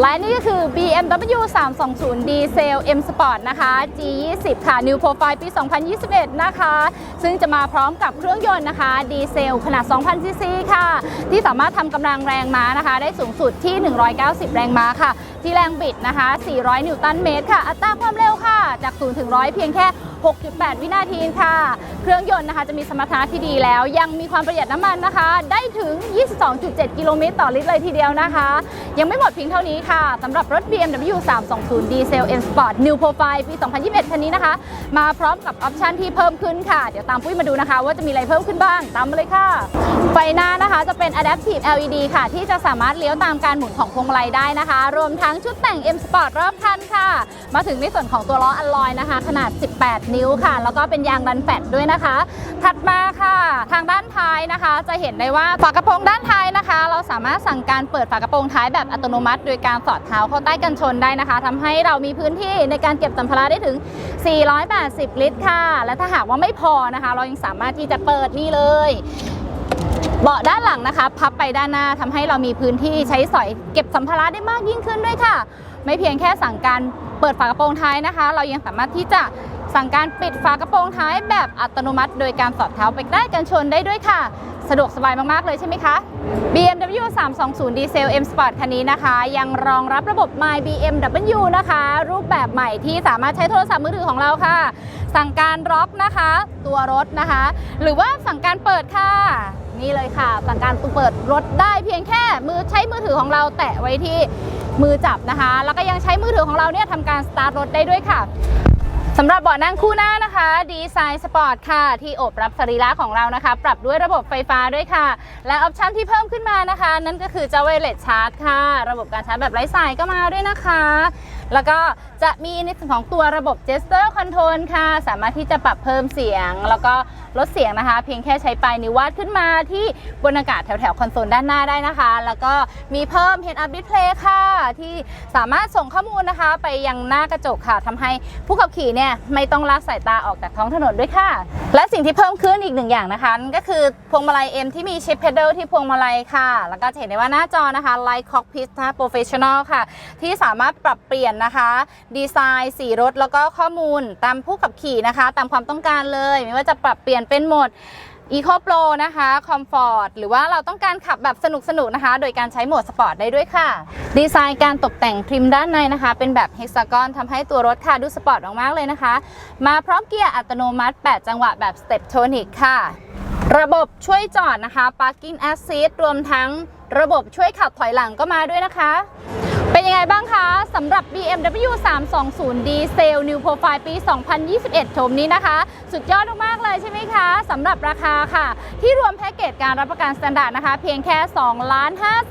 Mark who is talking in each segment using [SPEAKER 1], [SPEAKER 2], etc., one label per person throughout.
[SPEAKER 1] และนี่ก็คือ BMW 320ดีเซล M Sport นะคะ G20 ค่ะ New Profile ปี 2021 นะคะ ซึ่งจะมาพร้อมกับเครื่องยนต์นะคะ ดีเซลขนาด 2,000 ซีซีค่ะ ที่สามารถทำกำลังแรงม้านะคะ ได้สูงสุดที่ 190 แรงม้าค่ะ ที่แรงบิดนะคะ 400 นิวตันเมตรค่ะ อัตราความเร็วค่ะ จาก 0 ถึง 100 เพียงแค่ 6.8 วินาทีค่ะ เครื่องยนต์นะคะจะมีสมรรถนะที่ดีแล้ว ยังมีความประหยัดน้ำมันนะคะ ได้ถึง 22.7 กิโลเมตรต่อลิตรเลยทีเดียวนะคะ ยังไม่หมดเพียงเท่านี้ค่ะสำหรับรถ BMW 320ดีเซล M Sport New Profile ปี 2021 คันนี้นะคะ มาพร้อมกับออปชันที่เพิ่มขึ้นค่ะ เดี๋ยวตามปุ้ยมาดูนะคะ ว่าจะมีอะไรเพิ่มขึ้นบ้าง ตามมาเลยค่ะ ไฟหน้านะคะจะเป็น Adaptive LED ค่ะ ที่จะสามารถเลี้ยวตามการหมุนของพวงมาลัยได้นะคะ รวมทั้งชุดแต่ง M Sport รอบคันค่ะ มาถึงในส่วนของตัวล้ออัลลอยนะคะ ขนาด 18นิ้วค่ะ แล้วก็เป็นยางดันแฟตด้วยนะคะ ถัดมาค่ะ ทางด้านท้ายนะคะ จะเห็นได้ว่าฝากระโปรงด้านท้ายนะคะ เราสามารถสั่งการเปิดฝากระโปรงท้ายแบบอัตโนมัติ โดยการสอดเท้าเข้าใต้กันชนได้นะคะทำให้เรามีพื้นที่ในการเก็บสัมภาระได้ถึง 480 ลิตรค่ะ และถ้าหากว่าไม่พอนะคะ เรายังสามารถที่จะเปิดนี่เลยเบาะด้านหลังนะคะ พับไปด้านหน้าทำให้เรามีพื้นที่ใช้สอยเก็บสัมภาระได้มากยิ่งขึ้นด้วยค่ะ ไม่เพียงแค่สั่งการเปิดฝากระโปรงท้ายนะคะ เรายังสามารถที่จะ สั่งการปิดฝากระโปรงท้ายแบบอัตโนมัติ โดยการสอดเท้าไปใกล้กันชนได้ด้วยค่ะ สะดวกสบายมาก ๆ เลยใช่ไหมคะ BMW 320ดีเซล M Sport คันนี้นะคะ ยังรองรับระบบ My BMW นะคะ รูปแบบใหม่ที่สามารถใช้โทรศัพท์มือถือของเราค่ะ สั่งการล็อกนะคะ ตัวรถนะคะ หรือว่าสั่งการเปิดค่ะนี่เลยค่ะ สั่งการเปิดรถได้เพียงแค่มือใช้มือถือของเราแตะไว้ที่มือจับนะคะ แล้วก็ยังใช้มือถือของเราเนี่ยทำการสตาร์ทรถได้ด้วยค่ะ สำหรับเบาะนั่งคู่หน้านะคะดีไซน์สปอร์ตค่ะ ที่อบรับสรีระของเรานะคะ ปรับด้วยระบบไฟฟ้าด้วยค่ะ และออปชันที่เพิ่มขึ้นมานะคะ นั่นก็คือเจ้าเวเลตชาร์จค่ะ ระบบการชาร์จแบบไร้สายก็มาด้วยนะคะ แล้วก็จะมีในส่วนของตัวระบบเจสเตอร์คอนโทรลค่ะ สามารถที่จะปรับเพิ่มเสียง แล้วก็ ลดเสียงนะคะ เพียงแค่ใช้ปลายนิ้ววาดขึ้นมาที่บนอากาศแถวๆคอนโซลด้านหน้าได้นะคะ แล้วก็มีเพิ่ม Head Up Display ค่ะ ที่สามารถส่งข้อมูลนะคะ ไปยังหน้ากระจกค่ะทำให้ผู้ขับขี่เนี่ยไม่ต้องลากสายตาออกจากท้องถนนด้วยค่ะ และสิ่งที่เพิ่มขึ้นอีกหนึ่งอย่างนะคะ ก็คือพวงมาลัย M ที่มีชิปเพด a l ที่พวงมาลัยค่ะ แล้วก็จะเห็นได้ว่าหน้าจอนะคะ Light Cockpit นะคะ Professional ค่ะ ที่สามารถปรับเปลี่ยนนะคะ ดีไซน์สีรถแล้วก็ข้อมูลตามผู้ขับขี่นะคะ ตามความต้องการเลย ไม่ว่าจะปรับเปลี่ยนเป็นโหมด Eco Pro นะคะ Comfort หรือว่าเราต้องการขับแบบสนุกๆนะคะ โดยการใช้โหมดสปอร์ตได้ด้วยค่ะ ดีไซน์การตกแต่งทริมด้านในนะคะ เป็นแบบเฮกซากอนทำให้ตัวรถค่ะดูสปอร์ตมากๆเลยนะคะ มาพร้อมเกียร์อัตโนมัติ 8 จังหวะแบบ Step Tonic ค่ะ ระบบช่วยจอดนะคะ Parking Assist รวมทั้งระบบช่วยขับถอยหลังก็มาด้วยนะคะ เป็นยังไงบ้างคะสำหรับ BMW 320ดีเซล New Profile ปี 2021ชมนี้นะคะ สุดยอดมากๆเลยใช่ไหมคะสำหรับราคาค่ะ ที่รวมแพ็กเกจการรับประกันสแตนดาร์ดนะคะ เพียงแค่ 2 5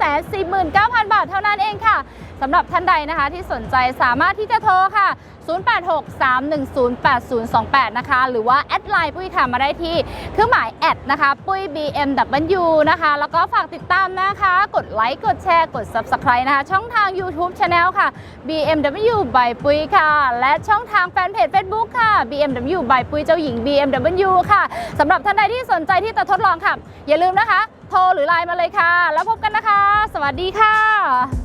[SPEAKER 1] 4 9 0 0 0 บาทเท่านั้นเองค่ะ สำหรับท่านใดนะคะที่สนใจสามารถที่จะโทรค่ะ 0863108028 นะคะ หรือว่าแอดไลน์ปุ้ยค่ะมาได้ที่เครื่องหมายแอดนะคะ ปุ้ย BMW นะคะ แล้วก็ฝากติดตามนะคะ กดไลค์ กดแชร์ กด Subscribe นะคะ ช่องทาง YouTube Channel ค่ะ BMW by ปุ้ยค่ะ และช่องทางแฟนเพจ Facebook ค่ะ BMW by ปุ้ยเจ้าหญิง BMW ค่ะสำหรับท่านใดที่สนใจที่จะทดลองค่ะ อย่าลืมนะคะ โทรหรือไลน์มาเลยค่ะ แล้วพบกันนะคะ สวัสดีค่ะ